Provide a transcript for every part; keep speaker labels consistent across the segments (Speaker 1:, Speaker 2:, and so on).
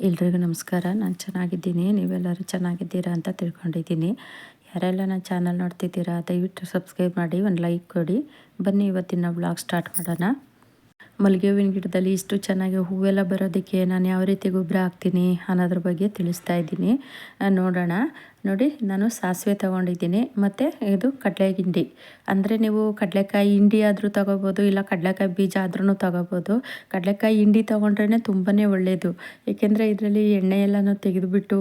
Speaker 1: ಎಲ್ರಿಗೂ ನಮಸ್ಕಾರ. ನಾನು ಚೆನ್ನಾಗಿದ್ದೀನಿ. ನೀವೆಲ್ಲರೂ ಚೆನ್ನಾಗಿದ್ದೀರಾ ಅಂತ ತಿಳ್ಕೊಂಡಿದ್ದೀನಿ. ಯಾರೆಲ್ಲ ನನ್ನ ಚಾನಲ್ ನೋಡ್ತಿದ್ದೀರಾ, ದಯವಿಟ್ಟು ಸಬ್ಸ್ಕ್ರೈಬ್ ಮಾಡಿ, ಒಂದು ಲೈಕ್ ಕೊಡಿ. ಬನ್ನಿ ಇವತ್ತಿನ ಬ್ಲಾಗ್ ಸ್ಟಾರ್ಟ್ ಮಾಡೋಣ. ಮಲ್ಲಿಗೆ ಹೂವಿನ ಗಿಡದಲ್ಲಿ ಇಷ್ಟು ಚೆನ್ನಾಗಿ ಹೂವೆಲ್ಲ ಬರೋದಕ್ಕೆ ನಾನು ಯಾವ ರೀತಿ ಗೊಬ್ಬರ ಹಾಕ್ತೀನಿ ಅನ್ನೋದ್ರ ಬಗ್ಗೆ ತಿಳಿಸ್ತಾ ಇದ್ದೀನಿ. ನೋಡೋಣ. ನೋಡಿ, ನಾನು ಸಾಸಿವೆ ತೊಗೊಂಡಿದ್ದೀನಿ. ಮತ್ತು ಇದು ಕಡಲೆ ಹಿಂಡಿ. ಅಂದರೆ ನೀವು ಕಡಲೆಕಾಯಿ ಹಿಂಡಿ ಆದರೂ ತೊಗೋಬೋದು, ಇಲ್ಲ ಕಡಲೆಕಾಯಿ ಬೀಜ ಆದ್ರೂ ತೊಗೋಬೋದು. ಕಡಲೆಕಾಯಿ ಹಿಂಡಿ ತೊಗೊಂಡ್ರೇ ತುಂಬಾ ಒಳ್ಳೆಯದು ಏಕೆಂದರೆ ಇದರಲ್ಲಿ ಎಣ್ಣೆ ಎಲ್ಲನೂ ತೆಗೆದುಬಿಟ್ಟು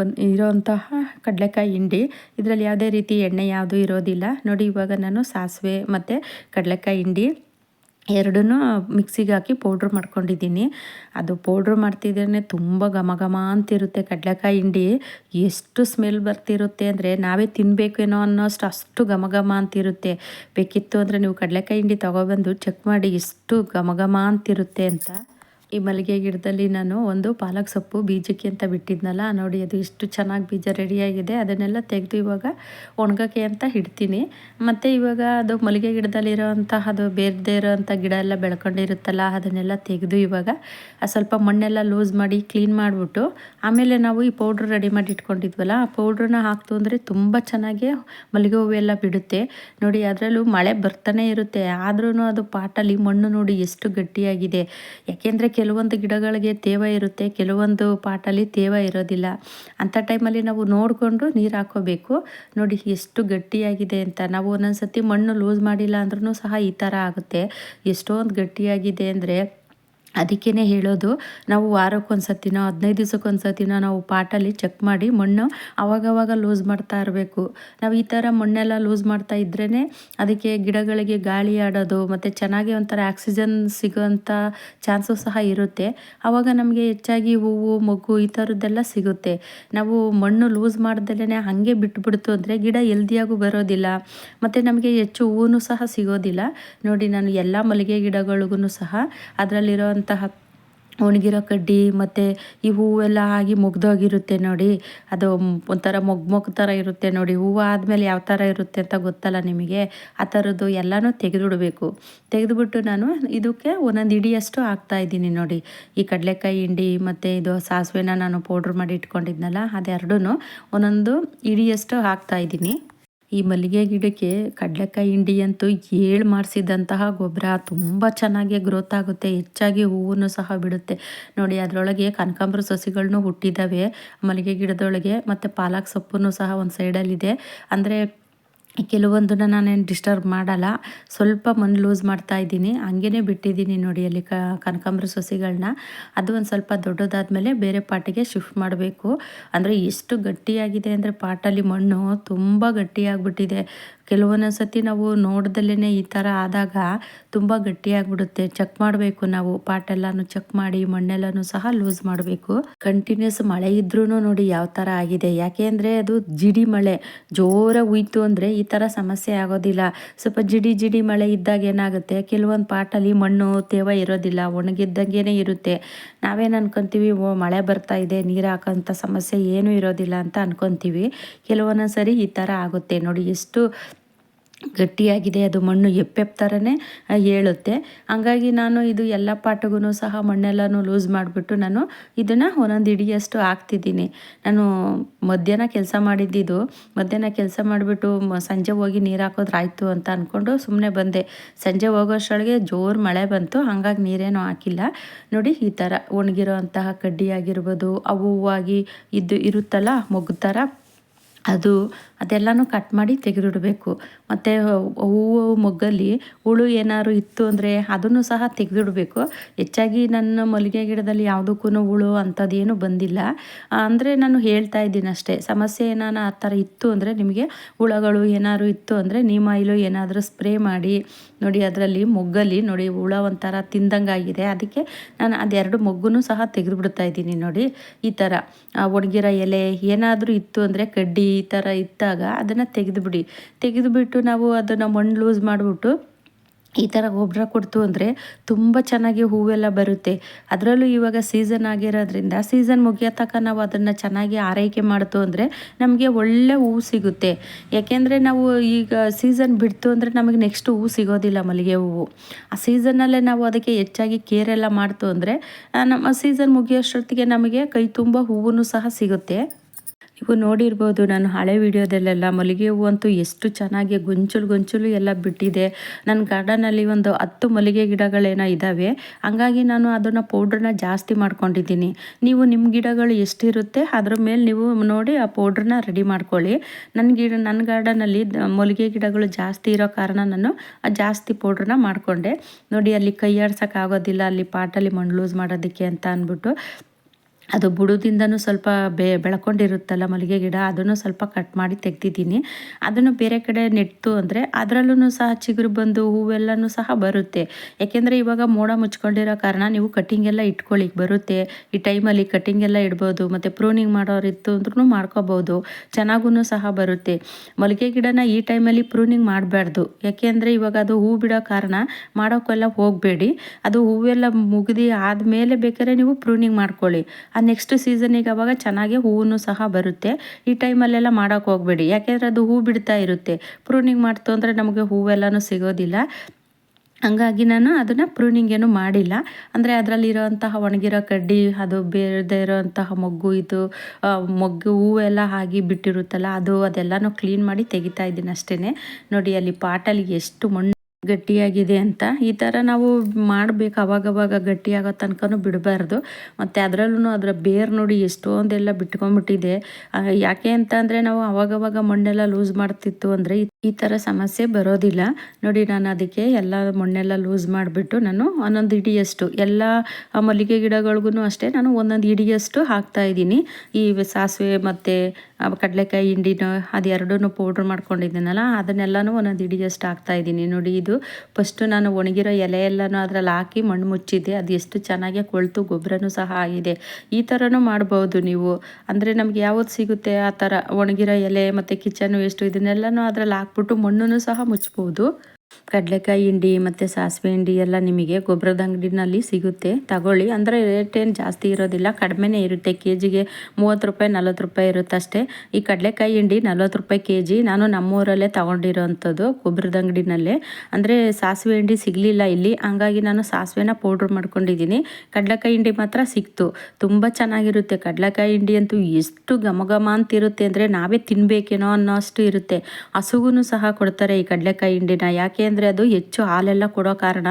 Speaker 1: ಬಂದು ಇರೋವಂತಹ ಕಡಲೆಕಾಯಿ ಹಿಂಡಿ. ಇದರಲ್ಲಿ ಯಾವುದೇ ರೀತಿ ಎಣ್ಣೆ ಯಾವುದೂ ಇರೋದಿಲ್ಲ. ನೋಡಿ, ಇವಾಗ ನಾನು ಸಾಸಿವೆ ಮತ್ತು ಕಡಲೆಕಾಯಿ ಹಿಂಡಿ. ಎರಡನ್ನೂ ಮಿಕ್ಸಿಗೆ ಹಾಕಿ ಪೌಡ್ರ್ ಮಾಡ್ಕೊಂಡಿದ್ದೀನಿ. ಅದು ಪೌಡ್ರ್ ಮಾಡ್ತಿದ್ರೆ ತುಂಬ ಘಮ ಘಮ ಅಂತಿರುತ್ತೆ ಕಡಲೆಕಾಯಿ ಹಿಂಡಿ. ಎಷ್ಟು ಸ್ಮೆಲ್ ಬರ್ತಿರುತ್ತೆ ಅಂದರೆ ನಾವೇ ತಿನ್ನಬೇಕೇನೋ ಅನ್ನೋಷ್ಟು ಅಷ್ಟು ಘಮ ಘಮ ಅಂತಿರುತ್ತೆ. ಬೇಕಿತ್ತು ಅಂದರೆ ನೀವು ಕಡಲೆಕಾಯಿ ಹಿಂಡಿ ತೊಗೊಬಂದು ಚೆಕ್ ಮಾಡಿ ಎಷ್ಟು ಘಮ ಘಮ ಅಂತಿರುತ್ತೆ ಅಂತ. ಈ ಮಲ್ಲಿಗೆ ಗಿಡದಲ್ಲಿ ನಾನು ಒಂದು ಪಾಲಕ್ ಸೊಪ್ಪು ಬೀಜಕ್ಕೆ ಅಂತ ಬಿಟ್ಟಿದ್ನಲ್ಲ, ನೋಡಿ ಅದು ಇಷ್ಟು ಚೆನ್ನಾಗಿ ಬೀಜ ರೆಡಿಯಾಗಿದೆ ಅದನ್ನೆಲ್ಲ ತೆಗೆದು ಇವಾಗ ಒಣಗಕ್ಕೆ ಅಂತ ಇಡ್ತೀನಿ. ಮತ್ತು ಇವಾಗ ಅದು ಮಲ್ಲಿಗೆ ಗಿಡದಲ್ಲಿರೋವಂತಹ ಅದು ಬೇರೆದೇ ಇರೋವಂಥ ಗಿಡ ಎಲ್ಲ ಬೆಳ್ಕೊಂಡಿರುತ್ತಲ್ಲ, ಅದನ್ನೆಲ್ಲ ತೆಗೆದು ಇವಾಗ ಸ್ವಲ್ಪ ಮಣ್ಣೆಲ್ಲ ಲೂಸ್ ಮಾಡಿ ಕ್ಲೀನ್ ಮಾಡಿಬಿಟ್ಟು, ಆಮೇಲೆ ನಾವು ಈ ಪೌಡ್ರ್ ರೆಡಿ ಮಾಡಿ ಇಟ್ಕೊಂಡಿದ್ವಲ್ಲ, ಆ ಪೌಡ್ರನ್ನ ಹಾಕ್ತು ಅಂದರೆ ತುಂಬ ಚೆನ್ನಾಗಿ ಮಲ್ಲಿಗೆ ಹೂವೆಲ್ಲ ಬಿಡುತ್ತೆ. ನೋಡಿ, ಅದರಲ್ಲೂ ಮಳೆ ಬರ್ತಾನೆ ಇರುತ್ತೆ. ಆದ್ರೂ ಅದು ಪಾಟಲ್ಲಿ ಮಣ್ಣು ನೋಡಿ ಎಷ್ಟು ಗಟ್ಟಿಯಾಗಿದೆ. ಯಾಕೆಂದರೆ ಕೆಲವೊಂದು ಗಿಡಗಳಿಗೆ ತೇವ ಇರುತ್ತೆ, ಕೆಲವೊಂದು ಪಾಟಲ್ಲಿ ತೇವ ಇರೋದಿಲ್ಲ. ಅಂಥ ಟೈಮಲ್ಲಿ ನಾವು ನೋಡಿಕೊಂಡು ನೀರು ಹಾಕೋಬೇಕು. ನೋಡಿ ಎಷ್ಟು ಗಟ್ಟಿಯಾಗಿದೆ ಅಂತ. ನಾವು ಒಂದೊಂದು ಸತಿ ಮಣ್ಣು ಲೂಸ್ ಮಾಡಿಲ್ಲ ಅಂದ್ರೂ ಸಹ ಈ ಥರ ಆಗುತ್ತೆ. ಎಷ್ಟೊಂದು ಗಟ್ಟಿಯಾಗಿದೆ ಅಂದರೆ ಅದಕ್ಕೇ ಹೇಳೋದು, ನಾವು ವಾರಕ್ಕೊಂದು ಸತಿನೋ ಹದಿನೈದು ದಿವ್ಸಕ್ಕೊಂದು ಸತಿನೋ ನಾವು ಪಾಟಲ್ಲಿ ಚೆಕ್ ಮಾಡಿ ಮಣ್ಣು ಅವಾಗವಾಗ ಲೂಸ್ ಮಾಡ್ತಾ ಇರಬೇಕು. ನಾವು ಈ ಥರ ಮಣ್ಣೆಲ್ಲ ಲೂಸ್ ಮಾಡ್ತಾ ಇದ್ರೇ ಅದಕ್ಕೆ ಗಿಡಗಳಿಗೆ ಗಾಳಿ ಆಡೋದು, ಮತ್ತು ಚೆನ್ನಾಗಿ ಒಂಥರ ಆಕ್ಸಿಜನ್ ಸಿಗೋವಂಥ ಚಾನ್ಸು ಸಹ ಇರುತ್ತೆ. ಆವಾಗ ನಮಗೆ ಹೆಚ್ಚಾಗಿ ಹೂವು ಮಗು ಈ ಥರದ್ದೆಲ್ಲ ಸಿಗುತ್ತೆ. ನಾವು ಮಣ್ಣು ಲೂಸ್ ಮಾಡ್ದಲೇ ಹಾಗೆ ಬಿಟ್ಬಿಡ್ತು ಅಂದರೆ ಗಿಡ ಎಲ್ದಿಯಾಗೂ ಬರೋದಿಲ್ಲ. ಮತ್ತು ನಮಗೆ ಹೆಚ್ಚು ಹೂವು ಸಹ ಸಿಗೋದಿಲ್ಲ. ನೋಡಿ ನಾನು ಎಲ್ಲ ಮಲ್ಲಿಗೆ ಗಿಡಗಳಿಗೂ ಸಹ ಅದರಲ್ಲಿರೋ ಅಂತಹ ಒಣಗಿರೋ ಕಡ್ಡಿ ಮತ್ತು ಈ ಹೂವೆಲ್ಲ ಆಗಿ ಮುಗ್ದೋಗಿರುತ್ತೆ ನೋಡಿ. ಅದು ಒಂಥರ ಮೊಗ್ ಮೊಗ್ ಥರ ಇರುತ್ತೆ ನೋಡಿ. ಹೂವು ಆದಮೇಲೆ ಯಾವ ಥರ ಇರುತ್ತೆ ಅಂತ ಗೊತ್ತಲ್ಲ ನಿಮಗೆ? ಆ ಥರದ್ದು ಎಲ್ಲನೂ ತೆಗೆದುಬಿಡಬೇಕು. ತೆಗೆದುಬಿಟ್ಟು ನಾನು ಇದಕ್ಕೆ ಒಂದೊಂದು ಇಡಿಯಷ್ಟು ಹಾಕ್ತಾಯಿದ್ದೀನಿ ನೋಡಿ. ಈ ಕಡಲೆಕಾಯಿ ಹಿಂಡಿ ಮತ್ತು ಇದು ಸಾಸಿವೆನ ನಾನು ಪೌಡ್ರ್ ಮಾಡಿ ಇಟ್ಕೊಂಡಿದ್ನಲ್ಲ ಅದೆರಡೂ ಒಂದೊಂದು ಇಡಿಯಷ್ಟು ಹಾಕ್ತಾಯಿದ್ದೀನಿ ಈ ಮಲ್ಲಿಗೆ ಗಿಡಕ್ಕೆ ಕಡಲೆಕಾಯಿ ಹಿಂಡಿ ಅಂತೂ ಏಳು ಮಾಡಿಸಿದಂತಹ ಗೊಬ್ಬರ ತುಂಬ ಚೆನ್ನಾಗಿ ಗ್ರೋತ್ ಆಗುತ್ತೆ. ಹೆಚ್ಚಾಗಿ ಹೂವನ್ನು ಸಹ ಬಿಡುತ್ತೆ. ನೋಡಿ, ಅದರೊಳಗೆ ಕನಕಾಂಬರ ಸಸಿಗಳನ್ನೂ ಹುಟ್ಟಿದ್ದಾವೆ ಮಲ್ಲಿಗೆ ಗಿಡದೊಳಗೆ, ಮತ್ತು ಪಾಲಕ್ ಸೊಪ್ಪನ್ನು ಸಹ ಒಂದು ಸೈಡಲ್ಲಿದೆ ಅಂದರೆ ಕೆಲವೊಂದನ್ನು ನಾನೇನು ಡಿಸ್ಟರ್ಬ್ ಮಾಡಲ್ಲ. ಸ್ವಲ್ಪ ಮಣ್ಣು ಲೂಸ್ ಮಾಡ್ತಾ ಇದ್ದೀನಿ. ಹಂಗೇ ಬಿಟ್ಟಿದ್ದೀನಿ ನೋಡಿ ಅಲ್ಲಿ ಕನಕಾಂಬ್ರ ಸೊಸಿಗಳನ್ನ ಅದು ಒಂದು ಸ್ವಲ್ಪ ದೊಡ್ಡದಾದ್ಮೇಲೆ ಬೇರೆ ಪಾಟಿಗೆ ಶಿಫ್ಟ್ ಮಾಡಬೇಕು. ಅಂದರೆ ಎಷ್ಟು ಗಟ್ಟಿಯಾಗಿದೆ ಅಂದರೆ ಪಾಟಲ್ಲಿ ಮಣ್ಣು ತುಂಬ ಗಟ್ಟಿಯಾಗಿಬಿಟ್ಟಿದೆ. ಕೆಲವೊಂದೊಂದು ಸತಿ ನಾವು ನೋಡ್ದಲ್ಲೇ ಈ ಥರ ಆದಾಗ ತುಂಬ ಗಟ್ಟಿಯಾಗ್ಬಿಡುತ್ತೆ. ಚೆಕ್ ಮಾಡಬೇಕು ನಾವು. ಪಾಟೆಲ್ಲನೂ ಚೆಕ್ ಮಾಡಿ, ಮಣ್ಣೆಲ್ಲನೂ ಸಹ ಲೂಸ್ ಮಾಡಬೇಕು. ಕಂಟಿನ್ಯೂಸ್ ಮಳೆ ಇದ್ರೂ ನೋಡಿ ಯಾವ ಥರ ಆಗಿದೆ. ಯಾಕೆ ಅಂದರೆ ಅದು ಜಿಡಿ ಮಳೆ. ಜೋರಾಗಿ ಉಯ್ತು ಅಂದರೆ ಈ ಥರ ಸಮಸ್ಯೆ ಆಗೋದಿಲ್ಲ. ಸ್ವಲ್ಪ ಜಿಡಿ ಜಿಡಿ ಮಳೆ ಇದ್ದಾಗ ಏನಾಗುತ್ತೆ? ಕೆಲವೊಂದು ಪಾಟಲ್ಲಿ ಮಣ್ಣು ತೇವ ಇರೋದಿಲ್ಲ. ಒಣಗಿದ್ದಂಗೆ ಇರುತ್ತೆ. ನಾವೇನು ಅನ್ಕೊಂತೀವಿ? ಓ, ಮಳೆ ಬರ್ತಾ ಇದೆ, ನೀರು ಹಾಕೋಂಥ ಸಮಸ್ಯೆ ಏನೂ ಇರೋದಿಲ್ಲ ಅಂತ ಅನ್ಕೊತೀವಿ. ಕೆಲವೊಂದೊಂದು ಸರಿ ಈ ಥರ ಆಗುತ್ತೆ. ನೋಡಿ ಎಷ್ಟು ಗಟ್ಟಿಯಾಗಿದೆ, ಅದು ಮಣ್ಣು ಎಪ್ಪೆಪ್ ಥರನೇ ಹೇಳುತ್ತೆ. ಹಾಗಾಗಿ ನಾನು ಇದು ಎಲ್ಲ ಪಾಟಿಗೂ ಸಹ ಮಣ್ಣೆಲ್ಲನೂ ಲೂಸ್ ಮಾಡಿಬಿಟ್ಟು ನಾನು ಇದನ್ನು ಒಂದೊಂದು ಹಿಡಿಯಷ್ಟು ಹಾಕ್ತಿದ್ದೀನಿ. ನಾನು ಮಧ್ಯಾಹ್ನ ಕೆಲಸ ಮಾಡಿದ್ದಿದ್ದು ಮಧ್ಯಾಹ್ನ ಕೆಲಸ ಮಾಡಿಬಿಟ್ಟು ಸಂಜೆ ಹೋಗಿ ನೀರು ಹಾಕೋದ್ರೆ ಆಯಿತು ಅಂತ ಅಂದ್ಕೊಂಡು ಸುಮ್ಮನೆ ಬಂದೆ. ಸಂಜೆ ಹೋಗೋಷ್ಟೊಳಗೆ ಜೋರು ಮಳೆ ಬಂತು, ಹಾಗಾಗಿ ನೀರೇನು ಹಾಕಿಲ್ಲ. ನೋಡಿ ಈ ಥರ ಒಣಗಿರೋ ಅಂತಹ ಕಡ್ಡಿ ಆಗಿರ್ಬೋದು ಅವು ಹೂವಾಗಿ ಇದ್ದು ಇರುತ್ತಲ್ಲ, ಮೊಗ್ಗು ಥರ ಅದು ಅದೆಲ್ಲನೂ ಕಟ್ ಮಾಡಿ ತೆಗೆದಿಡಬೇಕು. ಮತ್ತು ಹೂವು ಮೊಗ್ಗಲ್ಲಿ ಹುಳು ಏನಾದ್ರು ಇತ್ತು ಅಂದರೆ ಅದನ್ನು ಸಹ ತೆಗೆದಿಡಬೇಕು. ಹೆಚ್ಚಾಗಿ ನನ್ನ ಮಲ್ಲಿಗೆ ಗಿಡದಲ್ಲಿ ಯಾವುದಕ್ಕೂ ಹುಳು ಅಂಥದ್ದೇನು ಬಂದಿಲ್ಲ. ಅಂದರೆ ನಾನು ಹೇಳ್ತಾ ಇದ್ದೀನಿ ಅಷ್ಟೇ. ಸಮಸ್ಯೆ ಏನಾನ ಆ ಥರ ಇತ್ತು ಅಂದರೆ ನಿಮಗೆ ಹುಳಗಳು ಏನಾದ್ರು ಇತ್ತು ಅಂದರೆ ನೀಮಾಯಿಲು ಏನಾದರೂ ಸ್ಪ್ರೇ ಮಾಡಿ, ನೋಡಿ ಅದರಲ್ಲಿ ಮೊಗ್ಗಲ್ಲಿ ನೋಡಿ ಹುಳ ಒಂಥರ ತಿಂದಂಗಾಗಿದೆ. ಅದಕ್ಕೆ ನಾನು ಅದೆರಡು ಮೊಗ್ಗು ಸಹ ತೆಗೆದುಬಿಡ್ತಾ ಇದ್ದೀನಿ ನೋಡಿ. ಈ ಥರ. ಒಣಗಿರೋ ಎಲೆ ಏನಾದರೂ ಇತ್ತು ಅಂದರೆ ಕಡ್ಡಿ ಈ ಥರ ಇತ್ತ ಅದನ್ನು ತೆಗೆದುಬಿಡಿ. ತೆಗೆದುಬಿಟ್ಟು ನಾವು ಅದನ್ನು ಮಣ್ಣು ಲೂಸ್ ಮಾಡಿಬಿಟ್ಟು ಈ ಥರ ಗೊಬ್ಬರ ಕೊಡ್ತು ಅಂದರೆ ತುಂಬ ಚೆನ್ನಾಗಿ ಹೂವೆಲ್ಲ ಬರುತ್ತೆ. ಅದರಲ್ಲೂ ಇವಾಗ ಸೀಸನ್ ಆಗಿರೋದ್ರಿಂದ ಸೀಸನ್ ಮುಗಿಯೋ ತನಕ ನಾವು ಅದನ್ನು ಚೆನ್ನಾಗಿ ಆರೈಕೆ ಮಾಡ್ತು ಅಂದರೆ ನಮಗೆ ಒಳ್ಳೆ ಹೂವು ಸಿಗುತ್ತೆ. ಯಾಕೆಂದರೆ ನಾವು ಈಗ ಸೀಸನ್ ಬಿಡ್ತು ಅಂದರೆ ನಮಗೆ ನೆಕ್ಸ್ಟ್ ಹೂವು ಸಿಗೋದಿಲ್ಲ ಮಲ್ಲಿಗೆ ಹೂವು. ಆ ಸೀಸನ್ನಲ್ಲೇ ನಾವು ಅದಕ್ಕೆ ಹೆಚ್ಚಾಗಿ ಕೇರೆಲ್ಲ ಮಾಡ್ತು ಅಂದರೆ ನಮ್ಮ ಸೀಸನ್ ಮುಗಿಯೋಷ್ಟೊತ್ತಿಗೆ ನಮಗೆ ಕೈ ತುಂಬ ಹೂವು ಸಹ ಸಿಗುತ್ತೆ. ನೀವು ನೋಡಿರ್ಬೋದು, ನಾನು ಹಳೆ ವಿಡಿಯೋದಲ್ಲೆಲ್ಲ ಮಲ್ಲಿಗೆ ಹೂವು ಅಂತೂ ಎಷ್ಟು ಚೆನ್ನಾಗಿ ಗೊಂಚಲು ಗೊಂಚಲು ಎಲ್ಲ ಬಿಟ್ಟಿದೆ. ನನ್ನ ಗಾರ್ಡನಲ್ಲಿ ಒಂದು ಹತ್ತು ಮಲ್ಲಿಗೆ ಗಿಡಗಳೇನೋ ಇದ್ದಾವೆ ಹಂಗಾಗಿ ನಾನು ಅದನ್ನು ಪೌಡ್ರನ್ನ ಜಾಸ್ತಿ ಮಾಡ್ಕೊಂಡಿದ್ದೀನಿ. ನೀವು ನಿಮ್ಮ ಗಿಡಗಳು ಎಷ್ಟಿರುತ್ತೆ, ಅದ್ರ ಮೇಲೆ ನೀವು ನೋಡಿ ಆ ಪೌಡ್ರನ್ನ ರೆಡಿ ಮಾಡ್ಕೊಳ್ಳಿ. ನನ್ನ ಗಿಡ ನನ್ನ ಗಾರ್ಡನಲ್ಲಿ ಮಲ್ಲಿಗೆ ಗಿಡಗಳು ಜಾಸ್ತಿ ಇರೋ ಕಾರಣ ನಾನು ಆ ಜಾಸ್ತಿ ಪೌಡ್ರನ್ನ ಮಾಡಿಕೊಂಡೆ. ನೋಡಿ ಅಲ್ಲಿ ಕೈ ಆಗೋದಿಲ್ಲ, ಅಲ್ಲಿ ಪಾಟಲ್ಲಿ ಮಣ್ಣು ಲೂಸ್ ಮಾಡೋದಕ್ಕೆ ಅಂತ ಅಂದ್ಬಿಟ್ಟು. ಅದು ಬುಡದಿಂದನೂ ಸ್ವಲ್ಪ ಬೆ, ಬೆಳ್ಕೊಂಡಿರುತ್ತಲ್ಲ ಮಲ್ಲಿಗೆ ಗಿಡ, ಅದನ್ನು ಸ್ವಲ್ಪ ಕಟ್ ಮಾಡಿ ತೆಗ್ದಿದ್ದೀನಿ. ಅದನ್ನು ಬೇರೆ ಕಡೆ ನೆಟ್ಟು ಅಂದರೆ ಅದರಲ್ಲೂ ಸಹ ಚಿಗುರು ಬಂದು ಹೂವೆಲ್ಲನೂ ಸಹ ಬರುತ್ತೆ. ಯಾಕೆಂದರೆ ಇವಾಗ ಮೋಡ ಮುಚ್ಕೊಂಡಿರೋ ಕಾರಣ ನೀವು ಕಟಿಂಗ್ ಎಲ್ಲ ಇಟ್ಕೊಳ್ಳಿಕ್ಕೆ ಬರುತ್ತೆ. ಈ ಟೈಮಲ್ಲಿ ಕಟಿಂಗ್ ಎಲ್ಲ ಇಡ್ಬೋದು, ಮತ್ತು ಪ್ರೂನಿಂಗ್ ಮಾಡೋರಿತ್ತು ಅಂದ್ರೂ ಮಾಡ್ಕೋಬೋದು. ಚೆನ್ನಾಗೂ ಸಹ ಬರುತ್ತೆ. ಮಲ್ಲಿಗೆ ಗಿಡನ ಈ ಟೈಮಲ್ಲಿ ಪ್ರೂನಿಂಗ್ ಮಾಡಬಾರ್ದು. ಯಾಕೆಂದರೆ ಇವಾಗ ಅದು ಹೂ ಬಿಡೋ ಕಾರಣ ಮಾಡೋಕ್ಕೆಲ್ಲ ಹೋಗಬೇಡಿ. ಅದು ಹೂವೆಲ್ಲ ಮುಗಿದು ಆದಮೇಲೆ ಬೇಕಾದ್ರೆ ನೀವು ಪ್ರೂನಿಂಗ್ ಮಾಡ್ಕೊಳ್ಳಿ. ನೆಕ್ಸ್ಟ್ ಸೀಸನಿಗೆ ಅವಾಗ ಚೆನ್ನಾಗಿ ಹೂವು ಸಹ ಬರುತ್ತೆ. ಈ ಟೈಮಲ್ಲೆಲ್ಲ ಮಾಡೋಕೆ ಹೋಗಬೇಡಿ. ಯಾಕೆಂದರೆ ಅದು ಹೂ ಬಿಡ್ತಾ ಇರುತ್ತೆ. ಪ್ರೂನಿಂಗ್ ಮಾಡ್ತು ಅಂದರೆ ನಮಗೆ ಹೂವೆಲ್ಲನೂ ಸಿಗೋದಿಲ್ಲ. ಹಂಗಾಗಿ ನಾನು ಅದನ್ನು ಪ್ರೂನಿಂಗ್ ಏನು ಮಾಡಿಲ್ಲ. ಅಂದರೆ ಅದರಲ್ಲಿರೋಂತಹ ಒಣಗಿರೋ ಕಡ್ಡಿ, ಅದು ಬೇರೆದೇ ಇರೋಂತಹ ಮೊಗ್ಗು, ಇದು ಮೊಗ್ಗು ಹೂವೆಲ್ಲ ಆಗಿ ಬಿಟ್ಟಿರುತ್ತಲ್ಲ, ಅದು ಅದೆಲ್ಲನೂ ಕ್ಲೀನ್ ಮಾಡಿ ತೆಗಿತಾ ಇದ್ದೀನಿ ಅಷ್ಟೇ ನೋಡಿ ಅಲ್ಲಿ ಪಾಟಲ್ಲಿ ಎಷ್ಟು ಮಣ್ಣು ಗಟ್ಟಿಯಾಗಿದೆ ಅಂತ ಈ ಥರ ನಾವು ಮಾಡಬೇಕು. ಅವಾಗವಾಗ ಗಟ್ಟಿಯಾಗೋ ತನಕನೂ ಬಿಡಬಾರ್ದು. ಮತ್ತು ಅದರಲ್ಲೂ ಅದರ ಬೇರು ನೋಡಿ ಎಷ್ಟೊಂದೆಲ್ಲ ಬಿಟ್ಕೊಂಡ್ಬಿಟ್ಟಿದೆ ಯಾಕೆ ಅಂತ ಅಂದರೆ ನಾವು ಅವಾಗವಾಗ ಮಣ್ಣೆಲ್ಲ ಲೂಸ್ ಮಾಡ್ತಿತ್ತು ಅಂದರೆ ಈ ಥರ ಸಮಸ್ಯೆ ಬರೋದಿಲ್ಲ. ನೋಡಿ, ನಾನು ಅದಕ್ಕೆ ಎಲ್ಲ ಮಣ್ಣೆಲ್ಲ ಲೂಸ್ ಮಾಡಿಬಿಟ್ಟು ನಾನು ಒಂದೊಂದು ಇಡಿಯಷ್ಟು, ಎಲ್ಲ ಮಲ್ಲಿಗೆ ಗಿಡಗಳಿಗೂ ಅಷ್ಟೇ ನಾನು ಒಂದೊಂದು ಇಡಿಯಷ್ಟು ಹಾಕ್ತಾ ಇದ್ದೀನಿ. ಈ ಸಾಸಿವೆ ಮತ್ತು ಕಡಲೆಕಾಯಿ ಹಿಂಡಿನ ಅದು ಎರಡೂ ಪೌಡ್ರ್ ಮಾಡ್ಕೊಂಡಿದ್ದೀನಲ್ಲ, ಅದನ್ನೆಲ್ಲನೂ ಒಂದೊಂದು ಇಡಿಯಷ್ಟು ಹಾಕ್ತಾ ಇದ್ದೀನಿ. ನೋಡಿ, ಇದು ಫಸ್ಟು ನಾನು ಒಣಗಿರೋ ಎಲೆ ಎಲ್ಲನೂ ಅದರಲ್ಲಿ ಹಾಕಿ ಮಣ್ಣು ಮುಚ್ಚಿದ್ದೆ ಅದು ಎಷ್ಟು ಚೆನ್ನಾಗಿ ಕೊಳ್ತು ಗೊಬ್ಬರನೂ ಸಹ ಆಗಿದೆ. ಈ ಥರನೂ ಮಾಡ್ಬೋದು ನೀವು. ಅಂದರೆ ನಮ್ಗೆ ಯಾವತ್ತು ಸಿಗುತ್ತೆ ಆ ಥರ ಒಣಗಿರೋ ಎಲೆ ಮತ್ತು ಕಿಚನ್ ವೇಸ್ಟು ಇದನ್ನೆಲ್ಲನೂ ಅದ್ರಲ್ಲಿ ಹಾಕ್ಬಿಟ್ಟು ಮಣ್ಣನ್ನು ಸಹ ಮುಚ್ಬೋದು. ಕಡಲೆಕಾಯಿ ಹಿಂಡಿ ಮತ್ತು ಸಾಸಿವೆ ಹಿಂಡಿ ಎಲ್ಲ ನಿಮಗೆ ಗೊಬ್ಬರದ ಅಂಗಡಿನಲ್ಲಿ ಸಿಗುತ್ತೆ. ತಗೊಳ್ಳಿ. ಅಂದರೆ ರೇಟ್ ಏನು ಜಾಸ್ತಿ ಇರೋದಿಲ್ಲ. ಕಡಿಮೆನೇ ಇರುತ್ತೆ. ಕೆ ಜಿಗೆ ಮೂವತ್ತು ರೂಪಾಯಿ, ನಲ್ವತ್ತು ರೂಪಾಯಿ ಇರುತ್ತೆ ಅಷ್ಟೇ ಈ ಕಡಲೆಕಾಯಿ ಹಿಂಡಿ ನಲ್ವತ್ತು ರೂಪಾಯಿ ಕೆ ಜಿ ನಾನು ನಮ್ಮೂರಲ್ಲೇ ತೊಗೊಂಡಿರೋ ಅಂಥದ್ದು ಗೊಬ್ಬರದ ಅಂಗಡಿನಲ್ಲೇ. ಅಂದರೆ ಸಾಸಿವೆ ಹಿಂಡಿ ಸಿಗಲಿಲ್ಲ ಇಲ್ಲಿ. ಹಂಗಾಗಿ ನಾನು ಸಾಸಿವೆನ ಪೌಡ್ರ್ ಮಾಡ್ಕೊಂಡಿದ್ದೀನಿ. ಕಡಲೆಕಾಯಿ ಹಿಂಡಿ ಮಾತ್ರ ಸಿಕ್ತು. ತುಂಬ ಚೆನ್ನಾಗಿರುತ್ತೆ. ಕಡಲೆಕಾಯಿ ಹಿಂಡಿ ಅಂತೂ ಎಷ್ಟು ಘಮ ಘಮ ಅಂತಿರುತ್ತೆ ಅಂದರೆ ನಾವೇ ತಿನ್ನಬೇಕೇನೋ ಅನ್ನೋ ಅಷ್ಟು ಇರುತ್ತೆ. ಹಸುಗೂ ಸಹ ಕೊಡ್ತಾರೆ ಈ ಕಡಲೆಕಾಯಿ ಹಿಂಡಿನ. ಯಾಕೆ ಅಂದರೆ ಅದು ಹೆಚ್ಚು ಹಾಲೆಲ್ಲ ಕೊಡೋ ಕಾರಣ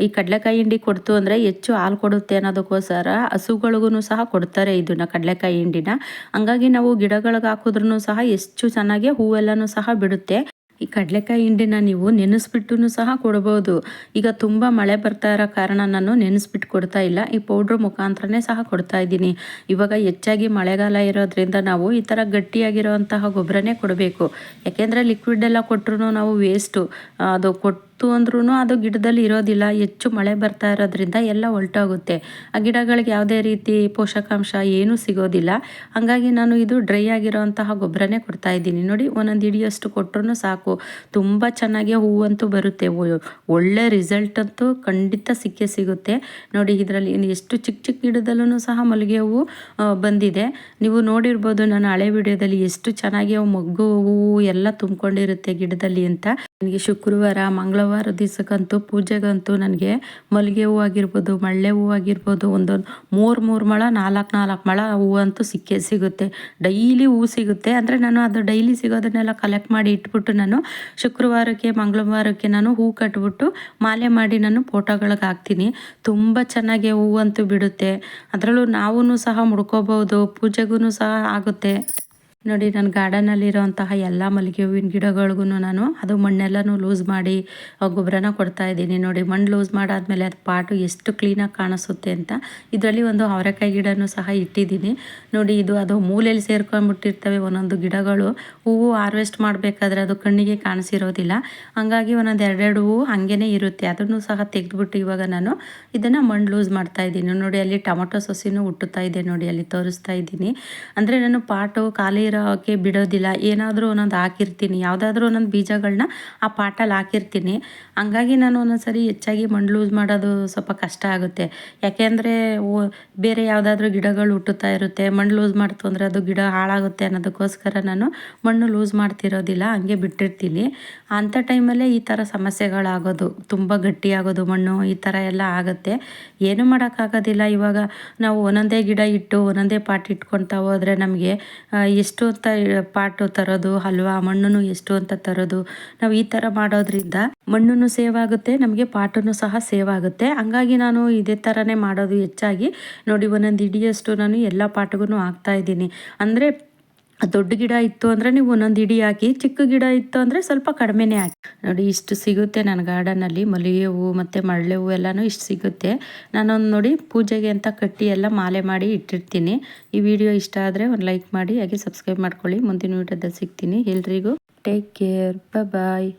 Speaker 1: ಈ ಕಡಲೆಕಾಯಿ ಹಿಂಡಿ ಕೊಡ್ತು ಅಂದರೆ ಹೆಚ್ಚು ಹಾಲು ಕೊಡುತ್ತೆ ಅನ್ನೋದಕ್ಕೋಸ್ಕರ ಹಸುಗಳಿಗೂ ಸಹ ಕೊಡ್ತಾರೆ ಇದನ್ನು ಕಡಲೆಕಾಯಿ ಹಿಂಡಿನ. ಹಂಗಾಗಿ ನಾವು ಗಿಡಗಳಿಗೆ ಹಾಕಿದ್ರೂ ಸಹ ಎಷ್ಟು ಚೆನ್ನಾಗಿ ಹೂವೆಲ್ಲನೂ ಸಹ ಬಿಡುತ್ತೆ. ಈ ಕಡಲೆಕಾಯಿ ಹಿಂಡಿನ ನೀವು ನೆನೆಸ್ಬಿಟ್ಟು ಸಹ ಕೊಡ್ಬೋದು. ಈಗ ತುಂಬ ಮಳೆ ಬರ್ತಾ ಇರೋ ಕಾರಣ ನಾನು ನೆನೆಸ್ಬಿಟ್ಟು ಕೊಡ್ತಾ ಇಲ್ಲ. ಈ ಪೌಡ್ರ್ ಮುಖಾಂತರನೇ ಸಹ ಕೊಡ್ತಾ ಇದ್ದೀನಿ. ಇವಾಗ ಹೆಚ್ಚಾಗಿ ಮಳೆಗಾಲ ಇರೋದ್ರಿಂದ ನಾವು ಈ ಥರ ಗಟ್ಟಿಯಾಗಿರೋವಂತಹ ಗೊಬ್ಬರನೇ ಕೊಡಬೇಕು. ಯಾಕೆಂದರೆ ಲಿಕ್ವಿಡ್ ಎಲ್ಲ ಕೊಟ್ಟರು ನಾವು ವೇಸ್ಟು ಅದು ಕೊಟ್ಟು ಇತ್ತು ಅಂದ್ರೂ ಅದು ಗಿಡದಲ್ಲಿ ಇರೋದಿಲ್ಲ. ಹೆಚ್ಚು ಮಳೆ ಬರ್ತಾ ಇರೋದ್ರಿಂದ ಎಲ್ಲ ಹೊಲ್ಟೋಗುತ್ತೆ ಆ ಗಿಡಗಳಿಗೆ ಯಾವುದೇ ರೀತಿ ಪೋಷಕಾಂಶ ಏನೂ ಸಿಗೋದಿಲ್ಲ. ಹಾಗಾಗಿ ನಾನು ಇದು ಡ್ರೈ ಆಗಿರೋಂತಹ ಗೊಬ್ಬರನೇ ಕೊಡ್ತಾ ಇದ್ದೀನಿ. ನೋಡಿ, ಒಂದೊಂದು ಹಿಡಿಯಷ್ಟು ಕೊಟ್ಟರು ಸಾಕು. ತುಂಬ ಚೆನ್ನಾಗಿ ಹೂವಂತೂ ಬರುತ್ತೆ. ಒಳ್ಳೆ ರಿಸಲ್ಟ್ ಅಂತೂ ಖಂಡಿತ ಸಿಕ್ಕೇ ಸಿಗುತ್ತೆ. ನೋಡಿ, ಇದರಲ್ಲಿ ಎಷ್ಟು ಚಿಕ್ಕ ಚಿಕ್ಕ ಗಿಡದಲ್ಲೂ ಸಹ ಮಲ್ಲಿಗೆ ಹೂವು ಬಂದಿದೆ. ನೀವು ನೋಡಿರ್ಬೋದು ನಾನು ಹಳೆ ವಿಡಿಯೋದಲ್ಲಿ ಎಷ್ಟು ಚೆನ್ನಾಗಿ ಮಗ್ಗು, ಹೂವು ಎಲ್ಲ ತುಂಬಿಕೊಂಡಿರುತ್ತೆ ಗಿಡದಲ್ಲಿ ಅಂತ. ನನಗೆ ಶುಕ್ರವಾರ ಮಂಗಳವಾರ ದಿವಸಕ್ಕಂತೂ ಪೂಜೆಗಂತೂ ನನಗೆ ಮಲ್ಲಿಗೆ ಹೂ ಆಗಿರ್ಬೋದು, ಮಳ್ಳೆ ಹೂ ಆಗಿರ್ಬೋದು ಒಂದೊಂದು ಮೂರು ಮೂರು ಮಳ, ನಾಲ್ಕು ನಾಲ್ಕು ಮಳ ಹೂ ಅಂತೂ ಸಿಕ್ಕೇ ಸಿಗುತ್ತೆ. ಡೈಲಿ ಹೂ ಸಿಗುತ್ತೆ. ಅಂದರೆ ನಾನು ಅದು ಡೈಲಿ ಸಿಗೋದನ್ನೆಲ್ಲ ಕಲೆಕ್ಟ್ ಮಾಡಿ ಇಟ್ಬಿಟ್ಟು ನಾನು ಶುಕ್ರವಾರಕ್ಕೆ, ಮಂಗಳವಾರಕ್ಕೆ ನಾನು ಹೂ ಕಟ್ಬಿಟ್ಟು ಮಾಲೆ ಮಾಡಿ ನಾನು ಫೋಟೋಗಳಿಗೆ ಹಾಕ್ತೀನಿ. ತುಂಬ ಚೆನ್ನಾಗಿ ಹೂವಂತೂ ಬಿಡುತ್ತೆ. ಅದರಲ್ಲೂ ನಾವೂ ಸಹ ಮುಡ್ಕೋಬೋದು ಪೂಜೆಗೂ ಸಹ ಆಗುತ್ತೆ. ನೋಡಿ ನನ್ನ ಗಾರ್ಡನಲ್ಲಿರೋಂತಹ ಎಲ್ಲ ಮಲ್ಲಿಗೆ ಹೂವಿನ ಗಿಡಗಳಿಗೂ ನಾನು ಅದು ಮಣ್ಣೆಲ್ಲನೂ ಲೂಸ್ ಮಾಡಿ ಗೊಬ್ಬರನ ಕೊಡ್ತಾ ಇದ್ದೀನಿ. ನೋಡಿ, ಮಣ್ಣು ಲೂಸ್ ಮಾಡಾದಮೇಲೆ ಅದು ಪಾಟು ಎಷ್ಟು ಕ್ಲೀನಾಗಿ ಕಾಣಿಸುತ್ತೆ ಅಂತ ಇದರಲ್ಲಿ ಒಂದು ಅವರೆಕಾಯಿ ಗಿಡನೂ ಸಹ ಇಟ್ಟಿದ್ದೀನಿ. ನೋಡಿ, ಇದು ಅದು ಮೂಲೆಯಲ್ಲಿ ಸೇರ್ಕೊಂಡ್ಬಿಟ್ಟಿರ್ತವೆ ಒಂದೊಂದು ಗಿಡಗಳು. ಹೂವು ಹಾರ್ವೆಸ್ಟ್ ಮಾಡಬೇಕಾದ್ರೆ ಅದು ಕಣ್ಣಿಗೆ ಕಾಣಿಸಿರೋದಿಲ್ಲ. ಹಾಗಾಗಿ ಒಂದೊಂದು ಎರಡೆರಡು ಹೂವು ಹಾಗೇ ಇರುತ್ತೆ. ಅದನ್ನು ಸಹ ತೆಗೆದುಬಿಟ್ಟು ಇವಾಗ ನಾನು ಇದನ್ನು ಮಣ್ಣು ಲೂಸ್ ಮಾಡ್ತಾ ಇದ್ದೀನಿ. ನೋಡಿ, ಅಲ್ಲಿ ಟೊಮೊಟೊ ಸೊಸಿನೂ ಹುಟ್ಟುತ್ತಾ ಇದೆ ನೋಡಿ, ಅಲ್ಲಿ ತೋರಿಸ್ತಾ ಇದ್ದೀನಿ. ಅಂದರೆ ನಾನು ಪಾಟು ಖಾಲಿ ಇರೋಕ್ಕೆ ಬಿಡೋದಿಲ್ಲ. ಏನಾದರೂ ಒಂದೊಂದು ಹಾಕಿರ್ತೀನಿ. ಯಾವುದಾದ್ರೂ ಒಂದೊಂದು ಬೀಜಗಳನ್ನ ಆ ಪಾಟಲ್ಲಿ ಹಾಕಿರ್ತೀನಿ. ಹಂಗಾಗಿ ನಾನು ಒಂದೊಂದ್ಸರಿ ಹೆಚ್ಚಾಗಿ ಮಣ್ಣು ಲೂಸ್ ಮಾಡೋದು ಸ್ವಲ್ಪ ಕಷ್ಟ ಆಗುತ್ತೆ. ಯಾಕೆಂದರೆ ಬೇರೆ ಯಾವುದಾದ್ರೂ ಗಿಡಗಳು ಹುಟ್ಟುತ್ತಾ ಇರುತ್ತೆ. ಮಣ್ಣು ಲೂಸ್ ಮಾಡ್ತು ಅಂದರೆ ಅದು ಗಿಡ ಹಾಳಾಗುತ್ತೆ ಅನ್ನೋದಕ್ಕೋಸ್ಕರ ನಾನು ಮಣ್ಣು ಲೂಸ್ ಮಾಡ್ತಿರೋದಿಲ್ಲ. ಹಂಗೆ ಬಿಟ್ಟಿರ್ತೀನಿ. ಅಂಥ ಟೈಮಲ್ಲೇ ಈ ಥರ ಸಮಸ್ಯೆಗಳಾಗೋದು. ತುಂಬ ಗಟ್ಟಿಯಾಗೋದು ಮಣ್ಣು ಈ ಥರ ಎಲ್ಲ ಆಗುತ್ತೆ. ಏನು ಮಾಡೋಕ್ಕಾಗೋದಿಲ್ಲ. ಇವಾಗ ನಾವು ಒಂದೊಂದೇ ಗಿಡ ಇಟ್ಟು ಒಂದೊಂದೇ ಪಾಟ್ ಇಟ್ಕೊತಾ ಹೋದರೆ ನಮಗೆ ಆ, ಎಷ್ಟು ಅಂತ ಪಾಟು ತರೋದು, ಹಲ್ವಾ ಮಣ್ಣು ಎಷ್ಟು ಅಂತ ತರೋದು, ನಾವು ಈ ಥರ ಮಾಡೋದ್ರಿಂದ ಮಣ್ಣು ಸೇವ್ ಆಗುತ್ತೆ, ನಮಗೆ ಪಾಟನು ಸಹ ಸೇವ್ ಆಗುತ್ತೆ. ಹಂಗಾಗಿ ನಾನು ಇದೇ ಥರನೇ ಮಾಡೋದು ಹೆಚ್ಚಾಗಿ. ನೋಡಿ, ಒಂದೊಂದು ಇಡಿಯಷ್ಟು ನಾನು ಎಲ್ಲ ಪಾಟ್ಗೂ ಹಾಕ್ತಾ ಇದ್ದೀನಿ. ಅಂದರೆ ದೊಡ್ಡ ಗಿಡ ಇತ್ತು ಅಂದರೆ ನೀವು ಒಂದೊಂದು ಇಡಿ ಹಾಕಿ, ಚಿಕ್ಕ ಗಿಡ ಇತ್ತು ಅಂದರೆ ಸ್ವಲ್ಪ ಕಡಿಮೆನೇ ಹಾಕಿ. ನೋಡಿ, ಇಷ್ಟು ಸಿಗುತ್ತೆ ನನ್ನ ಗಾರ್ಡನಲ್ಲಿ ಮಲ್ಲಿಗೆ ಹೂವು ಮತ್ತು ಮಳ್ಳೆ ಹೂವು ಎಲ್ಲನೂ ಇಷ್ಟು ಸಿಗುತ್ತೆ. ನಾನೊಂದು ನೋಡಿ ಪೂಜೆಗೆ ಅಂತ ಕಟ್ಟಿ ಎಲ್ಲ ಮಾಲೆ ಮಾಡಿ ಇಟ್ಟಿರ್ತೀನಿ. ಈ ವಿಡಿಯೋ ಇಷ್ಟ ಆದರೆ ಒಂದು ಲೈಕ್ ಮಾಡಿ, ಹಾಗೆ ಸಬ್ಸ್ಕ್ರೈಬ್ ಮಾಡ್ಕೊಳ್ಳಿ. ಮುಂದಿನ ವಿಡಿಯೋದಲ್ಲಿ ಸಿಗ್ತೀನಿ. ಎಲ್ರಿಗೂ ಟೇಕ್ ಕೇರ್ ಬಾಯ್